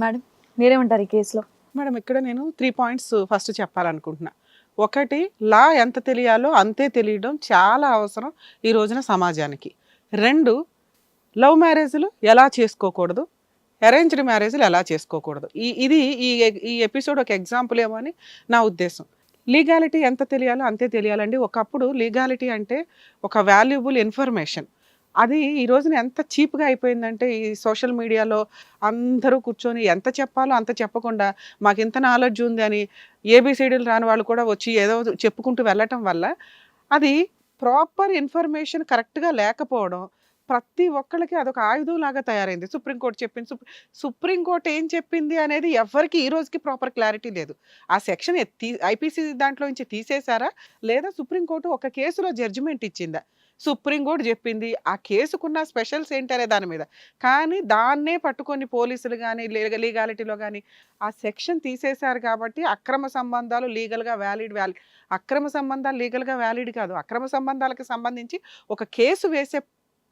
Madam మీరేమంటారు ఈ కేసులో? మేడం ఇక్కడ నేను త్రీ పాయింట్స్ ఫస్ట్ చెప్పాలనుకుంటున్నా. ఒకటి లా ఎంత తెలియాలో అంతే తెలియడం చాలా అవసరం ఈ రోజున సమాజానికి. రెండు లవ్ మ్యారేజ్లు ఎలా చేసుకోకూడదు? అరేంజ్డ్ మ్యారేజ్లు ఎలా చేసుకోకూడదు? ఈ ఇది ఈ ఈ ఎపిసోడ్ ఒక ఎగ్జాంపుల్ ఏమో అని నా ఉద్దేశం. లీగాలిటీ ఎంత తెలియాలో అంతే తెలియాలండి. ఒకప్పుడు లీగాలిటీ అంటే ఒక వాల్యుబుల్ ఇన్ఫర్మేషన్. అది ఈ రోజున ఎంత చీప్గా అయిపోయిందంటే ఈ సోషల్ మీడియాలో అందరూ కూర్చొని ఎంత చెప్పాలో అంత చెప్పకుండా మాకు ఇంత నాలెడ్జ్ ఉంది అని ఏబిసిడీలు రాని వాళ్ళు కూడా వచ్చి ఏదో చెప్పుకుంటూ వెళ్ళటం వల్ల అది ప్రాపర్ ఇన్ఫర్మేషన్ కరెక్ట్గా లేకపోవడం ప్రతి ఒక్కళ్ళకి అదొక ఆయుధం లాగా తయారైంది. సుప్రీంకోర్టు చెప్పింది సుప్రీ సుప్రీంకోర్టు ఏం చెప్పింది అనేది ఎవరికి ఈ రోజుకి ప్రాపర్ క్లారిటీ లేదు. ఆ సెక్షన్ ఐపీసీ దాంట్లో నుంచి తీసేశారా? లేదా సుప్రీంకోర్టు ఒక కేసులో జడ్జిమెంట్ ఇచ్చిందా? సుప్రీంకోర్టు చెప్పింది. ఆ కేసుకున్న స్పెషల్స్ ఏంటనే దాని మీద. కానీ దాన్నే పట్టుకొని పోలీసులు కానీ లీగాలిటీలో కానీ ఆ సెక్షన్ తీసేశారు కాబట్టి అక్రమ సంబంధాలు లీగల్గా వ్యాలిడ్ వ్యాలిడ్ అక్రమ సంబంధాలు లీగల్గా వ్యాలిడ్ కాదు. అక్రమ సంబంధాలకు సంబంధించి ఒక కేసు వేసే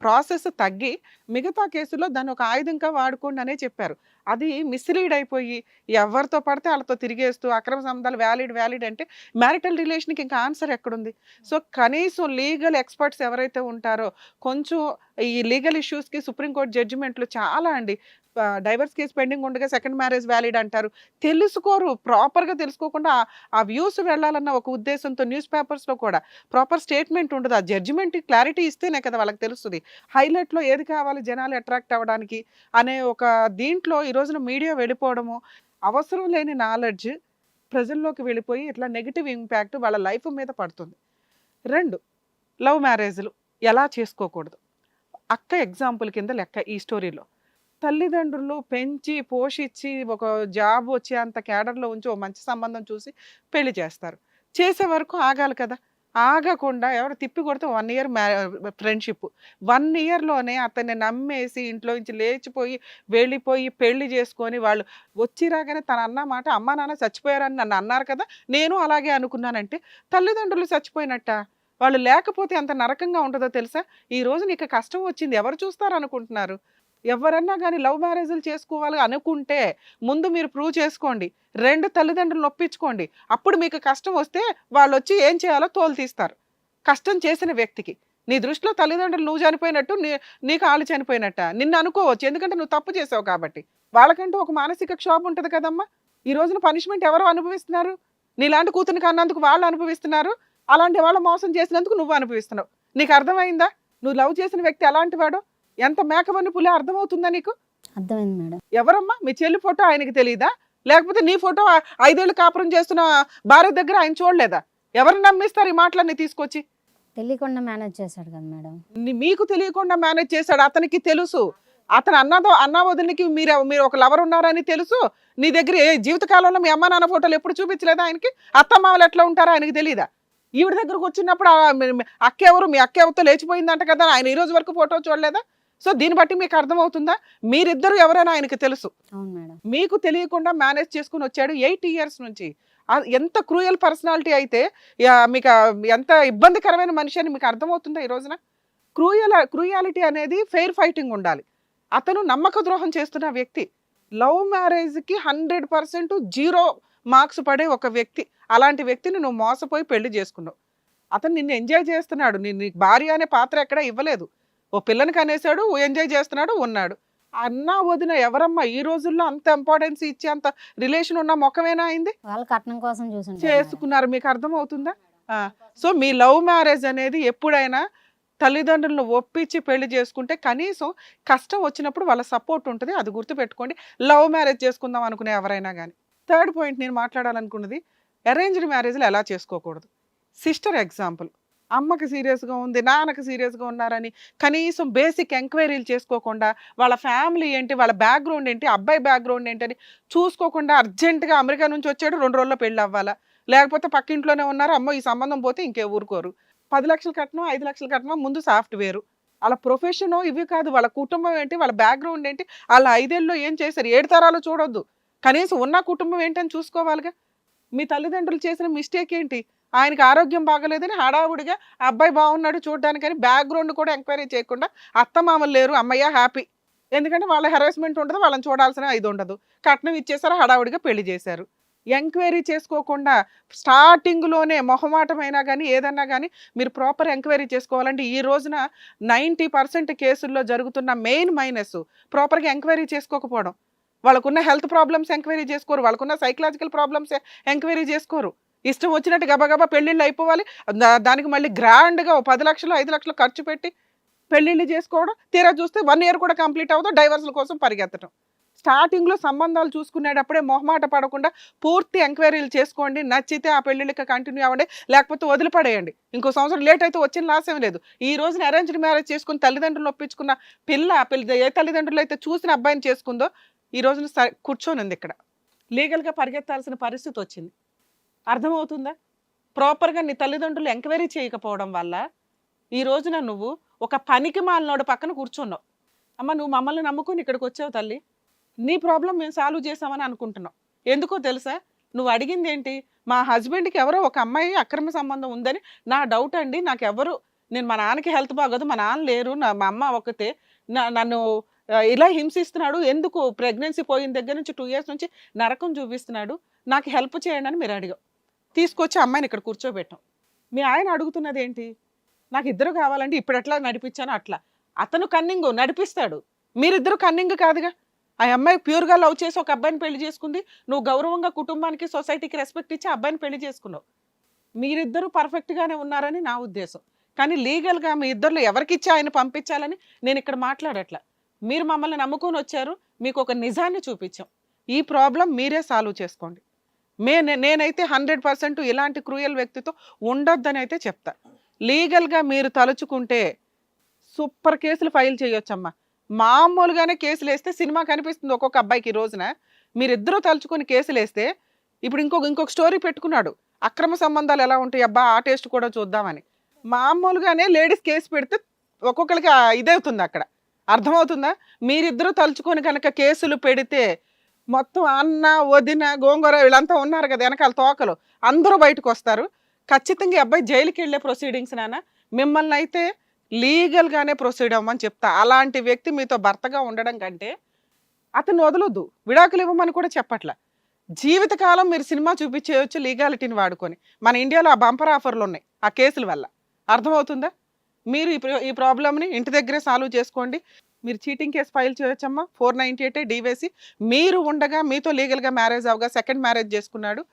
ప్రాసెస్ తగ్గి మిగతా కేసులో దాన్ని ఒక ఆయుధంగా వాడుకోండి అనే చెప్పారు. అది మిస్లీడ్ అయిపోయి ఎవరితో పడితే వాళ్ళతో తిరిగేస్తూ అక్రమ సంబంధాలు వ్యాలిడ్ వ్యాలిడ్ అంటే మ్యారిటల్ రిలేషన్కి ఇంకా ఆన్సర్ ఎక్కడుంది? సో కనీసం లీగల్ ఎక్స్పర్ట్స్ ఎవరైతే ఉంటారో కొంచెం ఈ లీగల్ ఇష్యూస్కి సుప్రీంకోర్టు జడ్జిమెంట్లు చాలా అండి. డైవర్స్ కేసు పెండింగ్ ఉండగా సెకండ్ మ్యారేజ్ వ్యాలిడ్ అంటారు. తెలుసుకోరు ప్రాపర్గా తెలుసుకోకుండా ఆ- వ్యూస్ వెళ్ళాలన్న ఒక ఉద్దేశంతో న్యూస్ పేపర్స్లో కూడా ప్రాపర్ స్టేట్మెంట్ ఉండదు. ఆ జడ్జిమెంట్ క్లారిటీ ఇస్తేనే కదా వాళ్ళకి తెలుస్తుంది. హైలైట్లో ఏది కావాలి జనాలు అట్రాక్ట్ అవ్వడానికి అనే ఒక దీంట్లో ఈ రోజున మీడియా వెళ్ళిపోవడము అవసరం లేని నాలెడ్జ్ ప్రజల్లోకి వెళ్ళిపోయి ఇట్లా నెగిటివ్ ఇంపాక్ట్ వాళ్ళ లైఫ్ మీద పడుతుంది. రెండు లవ్ మ్యారేజ్లు ఎలా చేసుకోకూడదు? అక్క ఎగ్జాంపుల్ కింద లెక్క ఈ స్టోరీలో. తల్లిదండ్రులు పెంచి పోషించి ఒక జాబ్ వచ్చి అంత క్యాడర్లో ఉంచి ఓ మంచి సంబంధం చూసి పెళ్ళి చేస్తారు. చేసే వరకు ఆగాలి కదా! ఆగకుండా ఎవరు తిప్పి కొడితే వన్ ఇయర్ మ్యా ఫ్రెండ్షిప్. వన్ ఇయర్లోనే అతన్ని నమ్మేసి ఇంట్లో నుంచి లేచిపోయి వెళ్ళిపోయి పెళ్ళి చేసుకొని వాళ్ళు వచ్చి రాగానే తన అన్న మాట అమ్మ నాన్న చచ్చిపోయారని నన్ను అన్నారు కదా! నేను అలాగే అనుకున్నానంటే తల్లిదండ్రులు చచ్చిపోయినట్ట? వాళ్ళు లేకపోతే ఎంత నరకంగా ఉంటుందో తెలుసా? ఈ రోజు నీకు కష్టం వచ్చింది ఎవరు చూస్తారు అనుకుంటున్నారు ఎవరన్నా కానీ లవ్ మ్యారేజ్లు చేసుకోవాలి అనుకుంటే ముందు మీరు ప్రూవ్ చేసుకోండి. రెండు తల్లిదండ్రులు ఒప్పించుకోండి. అప్పుడు మీకు కష్టం వస్తే వాళ్ళు వచ్చి ఏం చేయాలో తోలు తీస్తారు. కష్టం చేసిన వ్యక్తికి. నీ దృష్టిలో తల్లిదండ్రులు నువ్వు చనిపోయినట్టు నీ నీకు వాళ్ళు చనిపోయినట్ట? నిన్ను అనుకోవచ్చు. ఎందుకంటే నువ్వు తప్పు చేసావు కాబట్టి. వాళ్ళకంటూ ఒక మానసిక క్షోభ ఉంటుంది కదమ్మా. ఈ రోజున పనిష్మెంట్ ఎవరు అనుభవిస్తున్నారు? నీలాంటి కూతురికి కన్నందుకు వాళ్ళు అనుభవిస్తున్నారు? అలాంటి వాళ్ళు మోసం చేసినందుకు నువ్వు అనుభవిస్తున్నావు. నీకు అర్థమైందా? నువ్వు లవ్ చేసిన వ్యక్తి ఎలాంటి వాడో? ఎంత మేకవని పులి అర్థమవుతుందా నీకు? అర్థమైంది మేడం. ఎవరమ్మా? మీ చెల్లి ఫోటో ఆయనకి తెలియదా లేకపోతే నీ ఫోటో ఐదేళ్ళు కాపురం చేస్తున్న భార్య దగ్గర ఆయన చూడలేదా? ఎవరు నమ్మిస్తారు ఈ మాటలన్నీ తీసుకొచ్చి? తెలియకుండా మేనేజ్ చేశాడు కదా మేడం. మీకు తెలియకుండా మేనేజ్ చేశాడు. అతనికి తెలుసు. అతను అన్నదో అన్న వదిలికి మీరు మీరు ఒక లవర్ ఉన్నారని తెలుసు. నీ దగ్గర ఏ జీవితకాలంలో మీ అమ్మ నాన్న ఫోటోలు ఎప్పుడు చూపించలేదా ఆయనకి? అత్త మామలు ఎట్లా ఉంటారో ఆయనకి తెలియదా ఈవిడ దగ్గరకు వచ్చినప్పుడు ఆ మీ- మీ అక్క ఎవరు మీ అక్క ఎవరితో లేచిపోయిందంట కదా ఆయన ఈ రోజు వరకు ఫోటో చూడలేదా? సో దీన్ని బట్టి మీకు అర్థమవుతుందా? మీరిద్దరు ఎవరైనా ఆయనకి తెలుసు. మీకు తెలియకుండా మేనేజ్ చేసుకుని వచ్చాడు ఎయిట్ ఇయర్స్ నుంచి. ఎంత క్రూయల్ పర్సనాలిటీ అయితే మీకు ఎంత ఇబ్బందికరమైన మనిషి అని మీకు అర్థమవుతుందా ఈ రోజున? క్రూయల్ క్రూయాలిటీ అనేది ఫెయిర్ ఫైటింగ్ ఉండాలి. అతను నమ్మక ద్రోహం చేస్తున్న వ్యక్తి. లవ్ మ్యారేజ్కి హండ్రెడ్ పర్సెంట్ జీరో మార్క్స్ పడే ఒక వ్యక్తి. అలాంటి వ్యక్తిని నువ్వు మోసపోయి పెళ్ళి చేసుకున్నావు. అతను నిన్ను ఎంజాయ్ చేస్తున్నాడు. నీ నీకు భార్య అనే పాత్ర ఎక్కడ ఇవ్వలేదు. ఓ పిల్లని కనేశాడు ఎంజాయ్ చేస్తున్నాడు ఉన్నాడు. అన్నా వదిన ఎవరమ్మా? ఈ రోజుల్లో అంత ఇంపార్టెన్స్ ఇచ్చి అంత రిలేషన్ ఉన్న మొక్కమేనా అయింది? వాళ్ళ కట్నం కోసం చూసి చేసుకున్నారు? మీకు అర్థమవుతుందా? ఆ, సో మీ లవ్ మ్యారేజ్ అనేది ఎప్పుడైనా తల్లిదండ్రులను ఒప్పించి పెళ్ళి చేసుకుంటే కనీసం కష్టం వచ్చినప్పుడు వాళ్ళ సపోర్ట్ ఉంటుంది అది గుర్తుపెట్టుకోండి. లవ్ మ్యారేజ్ చేసుకుందాం అనుకునే ఎవరైనా కానీ థర్డ్ పాయింట్ నేను మాట్లాడాలనుకున్నది అరేంజ్డ్ మ్యారేజ్లు ఎలా చేసుకోకూడదు? సిస్టర్ ఎగ్జాంపుల్ అమ్మకి సీరియస్గా ఉంది నాన్నకి సీరియస్గా ఉన్నారని కనీసం బేసిక్ ఎంక్వైరీలు చేసుకోకుండా వాళ్ళ ఫ్యామిలీ ఏంటి వాళ్ళ బ్యాక్గ్రౌండ్ ఏంటి అబ్బాయి బ్యాక్గ్రౌండ్ ఏంటి అని చూసుకోకుండా అర్జెంటుగా అమెరికా నుంచి వచ్చాడు రెండు రోజుల్లో పెళ్ళి అవ్వాలా? లేకపోతే పక్కింట్లోనే ఉన్నారు అమ్మో ఈ సంబంధం పోతే ఇంకే ఊరుకోరు. పది లక్షలు కట్నం ఐదు లక్షలు కట్నం ముందు సాఫ్ట్వేర్ వాళ్ళ ప్రొఫెషన్ ఇవి కాదు వాళ్ళ కుటుంబం ఏంటి వాళ్ళ బ్యాక్గ్రౌండ్ ఏంటి వాళ్ళ ఐదేళ్ళలో ఏం చేశారు? ఏడు తరాలు చూడొద్దు. కనీసం ఉన్న కుటుంబం ఏంటని చూసుకోవాలిగా? మీ తల్లిదండ్రులు చేసిన మిస్టేక్ ఏంటి? ఆయనకి ఆరోగ్యం బాగలేదని హడావుడిగా ఆ అబ్బాయి బాగున్నాడు చూడడానికని బ్యాక్గ్రౌండ్ కూడా ఎంక్వైరీ చేయకుండా అత్త మామలు లేరు అమ్మయ్య హ్యాపీ. ఎందుకంటే వాళ్ళ హెరాస్మెంట్ ఉండదు వాళ్ళని చూడాల్సిన ఇది ఉండదు. కట్నం ఇచ్చేసారు హడావుడిగా పెళ్ళి చేశారు. ఎంక్వైరీ చేసుకోకుండా స్టార్టింగ్లోనే మొహమాటమైనా కానీ ఏదన్నా కానీ మీరు ప్రాపర్ ఎంక్వైరీ చేసుకోవాలంటే ఈ రోజున నైంటీ పర్సెంట్ కేసుల్లో జరుగుతున్న మెయిన్ మైనస్ ప్రాపర్గా ఎంక్వైరీ చేసుకోకపోవడం. వాళ్ళకున్న హెల్త్ ప్రాబ్లమ్స్ ఎంక్వైరీ చేసుకోరు వాళ్ళకున్న సైకలాజికల్ ప్రాబ్లమ్స్ ఎంక్వైరీ చేసుకోరు. ఇష్టం వచ్చినట్టు గబగబా పెళ్ళిళ్ళు అయిపోవాలి. దానికి మళ్ళీ గ్రాండ్గా ఓ పది లక్షలు ఐదు లక్షలు ఖర్చు పెట్టి పెళ్ళిళ్ళు చేసుకోవడం తీరా చూస్తే వన్ ఇయర్ కూడా కంప్లీట్ అవ్వదు డైవర్స్ల కోసం పరిగెత్తడం స్టార్టింగ్లో సంబంధాలు చూసుకునేటప్పుడే మొహమాట పడకుండా పూర్తి ఎంక్వైరీలు చేసుకోండి నచ్చితే ఆ పెళ్ళిళ్ళకి కంటిన్యూ అవ్వండి లేకపోతే వదిలిపడేయండి. ఇంకో సంవత్సరం లేట్ అయితే వచ్చిన లాస్ ఏం లేదు. ఈ రోజున అరేంజ్డ్ మ్యారేజ్ చేసుకుని తల్లిదండ్రులు ఒప్పించుకున్న పిల్ల ఆ పిల్ల ఏ తల్లిదండ్రులు అయితే చూసిన అబ్బాయిని చేసుకుందో ఈ రోజున స- కూర్చొని ఉంది ఇక్కడ. లీగల్గా పరిగెత్తాల్సిన పరిస్థితి వచ్చింది. అర్థమవుతుందా? ప్రాపర్గా నీ తల్లిదండ్రులు ఎంక్వైరీ చేయకపోవడం వల్ల ఈ రోజున నువ్వు ఒక పనికి మాలినోడు పక్కన కూర్చున్నావు. అమ్మ నువ్వు మమ్మల్ని నమ్ముకొని ఇక్కడికి వచ్చావు తల్లి. నీ ప్రాబ్లం మేము సాల్వ్ చేసామని అనుకుంటున్నావు ఎందుకో తెలుసా? నువ్వు అడిగింది ఏంటి? మా హస్బెండ్కి ఎవరో ఒక అమ్మాయి అక్రమ సంబంధం ఉందని నా డౌట్ అండి. నాకు ఎవరు నేను మా నాన్నకి హెల్త్ బాగోదు మా నాన్న లేరు నా మా అమ్మ ఒకతే నన్ను ఇలా హింసిస్తున్నాడు. ఎందుకు? ప్రెగ్నెన్సీ పోయిన దగ్గర నుంచి టూ ఇయర్స్ నుంచి నరకం చూపిస్తున్నాడు. నాకు హెల్ప్ చేయండి అని మీరు అడిగావు. తీసుకొచ్చి అమ్మాయిని ఇక్కడ కూర్చోబెట్టాం. మీ ఆయన అడుగుతున్నది ఏంటి నాకు ఇద్దరు కావాలంటే ఇప్పుడు ఎట్లా నడిపించాను అట్లా. అతను కన్నింగ్ నడిపిస్తాడు. మీరిద్దరు కన్నింగ్ కాదుగా? ఆ అమ్మాయి ప్యూర్గా లవ్ చేసి ఒక అబ్బాయిని పెళ్ళి చేసుకుంది. నువ్వు గౌరవంగా కుటుంబానికి సొసైటీకి రెస్పెక్ట్ ఇచ్చి ఆ అబ్బాయిని పెళ్ళి చేసుకున్నావు. మీరిద్దరూ పర్ఫెక్ట్గానే ఉన్నారని నా ఉద్దేశం. కానీ లీగల్గా మీ ఇద్దరిలో ఎవరికిచ్చి ఆయన పంపించాలని నేను ఇక్కడ మాట్లాడట్లా. మీరు మమ్మల్ని నమ్ముకొని వచ్చారు. మీకు ఒక నిజాన్ని చూపించాం. ఈ ప్రాబ్లం మీరే సాల్వ్ చేసుకోండి. మే నేనైతే హండ్రెడ్ పర్సెంట్ ఇలాంటి క్రూయల్ వ్యక్తితో ఉండొద్దని అయితే చెప్తా. లీగల్గా మీరు తలుచుకుంటే సూపర్ కేసులు ఫైల్ చేయొచ్చమ్మా. మామూలుగానే కేసులు వేస్తే సినిమా కనిపిస్తుంది ఒక్కొక్క అబ్బాయికి ఈ రోజున. మీరిద్దరూ తలుచుకొని కేసులు వేస్తే ఇప్పుడు ఇంకొక ఇంకొక స్టోరీ పెట్టుకున్నాడు. అక్రమ సంబంధాలు ఎలా ఉంటాయి అబ్బా ఆ టేస్ట్ కూడా చూద్దామని. మామూలుగానే లేడీస్ కేసు పెడితే ఒక్కొక్కరికి ఇదవుతుంది అక్కడ. అర్థమవుతుందా? మీరిద్దరూ తలుచుకొని కనుక కేసులు పెడితే మొత్తం అన్న వదిన గోంగూర వీళ్ళంతా ఉన్నారు కదా వెనకాల తోకలు. అందరూ బయటకు వస్తారు. ఖచ్చితంగా ఈ అబ్బాయి జైలుకి వెళ్ళే ప్రొసీడింగ్స్ నాన్న. మిమ్మల్ని అయితే లీగల్గానే ప్రొసీడ్ అవ్వమని చెప్తా. అలాంటి వ్యక్తి మీతో భర్తగా ఉండడం కంటే అతను వదలొద్దు. విడాకులు ఇవ్వమని కూడా చెప్పట్ల. జీవితకాలం మీరు సినిమా చూపించేయచ్చు లీగాలిటీని వాడుకొని. మన ఇండియాలో ఆ బంపర్ ఆఫర్లు ఉన్నాయి ఆ కేసుల వల్ల. అర్థమవుతుందా? మీరు ఈ ఈ ప్రాబ్లమ్ని ఇంటి దగ్గరే సాల్వ్ చేసుకోండి. మీరు చీటింగ్ కేసు ఫైల్ చేయొచ్చమ్మా. ఫోర్ నైంటీ ఎయిట్ డివేసి. మీరు ఉండగా మీతో లీగల్గా మ్యారేజ్ అవగా సెకండ్ మ్యారేజ్ చేసుకున్నాడు.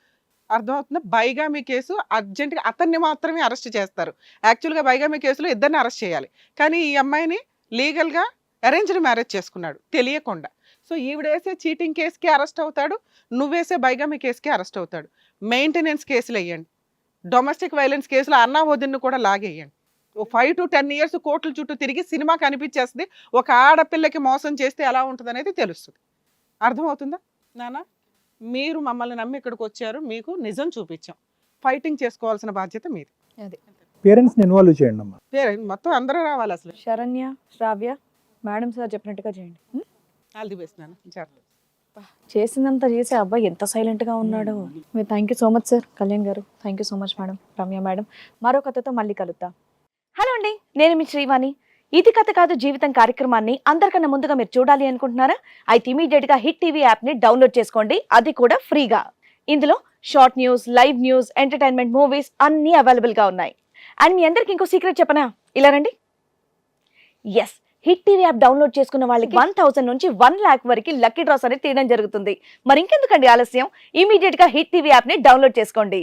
అర్థమవుతుందా? బైగామి కేసు అర్జెంటుగా అతన్ని మాత్రమే అరెస్ట్ చేస్తారు. యాక్చువల్గా బైగామి కేసులో ఇద్దరిని అరెస్ట్ చేయాలి. కానీ ఈ అమ్మాయిని లీగల్గా అరేంజ్డ్ మ్యారేజ్ చేసుకున్నాడు. తెలియకుండా. సో ఈవిడేసే చీటింగ్ కేసుకి అరెస్ట్ అవుతాడు. నువ్వేసే బైగామి కేసుకి అరెస్ట్ అవుతాడు. మెయింటెనెన్స్ కేసులు వేయండి. డొమెస్టిక్ వైలెన్స్ కేసులు అన్నా వదిన్ను కూడా లాగేయండి. ఫైవ్ టు టెన్ ఇయర్స్ కోర్టుల చుట్టూ తిరిగి సినిమా కనిపించేస్తుంది ఒక ఆడపిల్లకి మోసం చేస్తే ఎలా ఉంటుంది అనేది తెలుస్తుంది. అర్థమవుతుందా? నాన్న మీరు మమ్మల్ని నమ్మి ఇక్కడికి వచ్చారు. మీకు నిజం చూపించాం. ఫైటింగ్ చేసుకోవాల్సిన బాధ్యత మీది. పేరెంట్స్ని ఇన్వాల్వ్ చేయండి అమ్మా. మొత్తం అందరూ రావాలి అసలు. శరణ్య శ్రావ్య మేడం సార్ చెప్పినట్టుగా చేయండి? ఆల్ ది బెస్ట్ నాన్న జాగ్రత్త. చేసిందంతా చేసి అబ్బాయి ఎంత సైలెంట్గా ఉన్నాడు. మీరు thank you so much sir Kalyan గారు. Thank you so much madam Ramya madam. మరో కథతో మళ్ళీ కలుద్దాం. హలో అండి నేను మీ శ్రీవాణి. ఇది కథ కాదు జీవితం కార్యక్రమాన్ని అందరికన్నా ముందుగా మీరు చూడాలి అనుకుంటున్నారా? అయితే ఇమీడియట్గా హిట్ టీవీ యాప్ని డౌన్లోడ్ చేసుకోండి. అది కూడా ఫ్రీగా. ఇందులో short news live news entertainment movies అన్ని అవైలబుల్గా ఉన్నాయి. అండ్ మీ అందరికి ఇంకో సీక్రెట్ చెప్పనా? ఇలా రండి. S hit TV app download చేసుకున్న వాళ్ళకి వన్ థౌసండ్ నుంచి వన్ లాక్ వరకు లక్కీ డ్రాస్ అనేది తీయడం జరుగుతుంది. మరి ఇంకెందుకండి ఆలస్యం? ఇమీడియట్గా హిట్ టీవీ యాప్ని డౌన్లోడ్ చేసుకోండి.